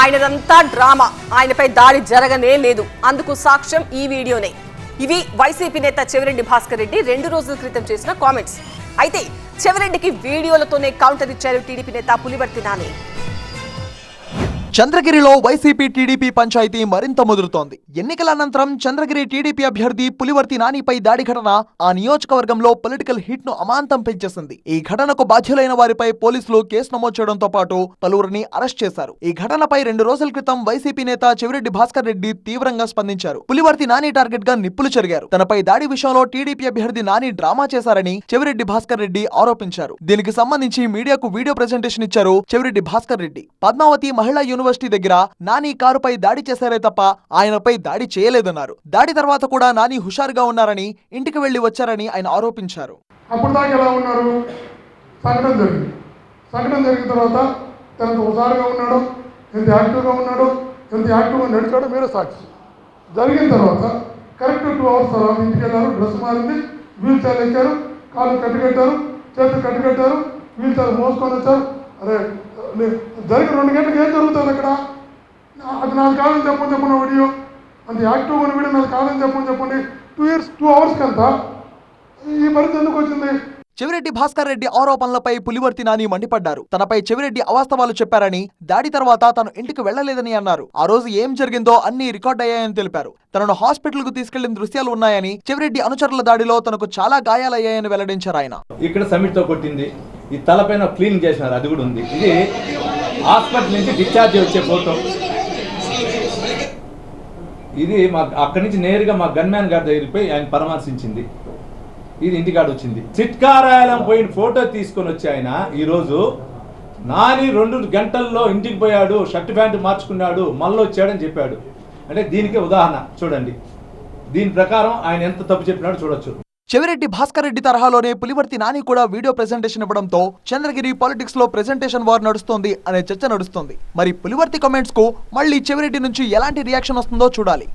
ఆయనదంతా drama. ఆయనపై దాడి జరగనే లేదు. అందుకు సాక్ష్యం ఈ వీడియోనే. ఇవి వైసీపీ నేత చెవిరెడ్డి భాస్కర్ రెడ్డి రెండు రోజుల క్రితం చేసిన కామెంట్స్. అయితే చెవిరెడ్డికి వీడియోలతోనే కౌంటర్ ఇచ్చారు టీడీపీ నేత పులివర్తి నాని. చంద్రగిరిలో వైసీపీ టీడీపీ పంచాయతీ మరింత ముదురుతోంది. ఎన్నికల అనంతరం చంద్రగిరి టీడీపీ అభ్యర్థి పులివర్తి నానిపై దాడి ఘటన ఆ నియోజకవర్గంలో పొలిటికల్ హిట్ను అమాంతం పెంచేసింది. ఈ ఘటనకు బాధ్యులైన వారిపై పోలీసులు కేసు నమోదు చేయడంతో పాటు పలువురిని అరెస్ట్ చేశారు. ఈ ఘటనపై రెండు రోజుల క్రితం వైసీపీ నేత చెవిరెడ్డి భాస్కర్ రెడ్డి తీవ్రంగా స్పందించారు. పులివర్తి నాని టార్గెట్గా నిప్పులు చెరిగారు. తనపై దాడి విషయంలో టీడీపీ అభ్యర్థి నాని డ్రామా చేశారని చెవిరెడ్డి భాస్కర్ రెడ్డి ఆరోపించారు. దీనికి సంబంధించి మీడియాకు వీడియో ప్రెజెంటేషన్ ఇచ్చారు చెవిరెడ్డి భాస్కర్ రెడ్డి. పద్మావతి మహిళా యూనివర్సిటీ దగ్గర నాని కారుపై దాడి చేశారే తప్ప ఆయనపై దాడి చేయలేదన్నారు. దాడి తర్వాత కూడా నాని హుషారుగా ఉన్నారని ఇంటికి వెళ్ళి వచ్చారని ఆయన ఆరోపించారు. అప్పుడు దాకా ఎలా ఉన్నారు? సంఘటన జరిగింది. సంఘటన జరిగిన తర్వాత తనంత హుషారుగా ఉన్నాడు ఎంత యాక్టివ్గా ఉన్నాడు ఎంత యాక్టివ్గా నడిచాడో మీరే సాక్షి. జరిగిన తర్వాత కరెక్ట్ టూ అవర్స్ తర్వాత ఇంటికి వెళ్ళారు డ్రెస్ మారింది వీల్ చైర్ ఎక్కారు కాళ్ళు కట్టుకట్టారు చేతులు కట్టుకట్టారు వీల్ చైర్ మోసుకొని వచ్చారు. అరే నే- జరిగిన రెండు గంటలకు ఏం జరుగుతుంది అక్కడ? అది నాకు కాదని చెప్పని చెప్పండి వీడియో. అంత యాక్టివ్గా ఉన్న వీడియో నాకు కాదని చెప్పని చెప్పండి టూ ఇయర్స్ టూ అవర్స్కి అంతా ఈ పరిస్థితి ఎందుకు వచ్చింది? చెవిరెడ్డి భాస్కర్ రెడ్డి ఆరోపణలపై పులివర్తి నాని మండిపడ్డారు. తనపై చెవిరెడ్డి అవాస్తవాలు చెప్పారని దాడి తర్వాత తను ఇంటికి వెళ్ళలేదని అన్నారు. ఆ రోజు ఏం జరిగిందో అన్ని రికార్డ్ అయ్యాయని తెలిపారు. తనను హాస్పిటల్కు తీసుకెళ్ళిన దృశ్యాలు ఉన్నాయని చెవిరెడ్డి అనుచరుల దాడిలో తనకు చాలా గాయాలయ్యాయని వెల్లడించారు ఆయన. ఇక్కడ సమిట్తో కొట్టింది. ఈ తలపైన క్లీన్ చేసినారు అది కూడా ఉంది. ఇది హాస్పిటల్ నుంచి డిశ్చార్జ్ వచ్చే ఫోటో. ఇది మా అక్కడి నుంచి నేరుగా మా గన్మ్యాన్ గారి దగ్గరికి పోయి ఆయన పరామర్శించింది. ఇది ఇంటికాడ వచ్చింది. చిట్కారాయాలం పోయిన ఫోటో తీసుకొని వచ్చి ఆయన ఈరోజు నాని రెండు గంటల్లో ఇంటికి పోయాడు షర్ట్ ప్యాంటు మార్చుకున్నాడు మళ్ళీ వచ్చాడని చెప్పాడు. అంటే దీనికే ఉదాహరణ చూడండి. దీని ప్రకారం ఆయన ఎంత తప్పు చెప్పినాడో చూడొచ్చు. చెవిరెడ్డి భాస్కర్ రెడ్డి తరహాలోనే పులివర్తి నాని కూడా వీడియో ప్రెజెంటేషన్ ఇవ్వడంతో చంద్రగిరి పాలిటిక్స్లో ప్రెజెంటేషన్ వార్ నడుస్తోంది అనే చర్చ నడుస్తోంది. మరి పులివర్తి కమెంట్స్కు మళ్ళీ చెవిరెడ్డి నుంచి ఎలాంటి రియాక్షన్ వస్తుందో చూడాలి.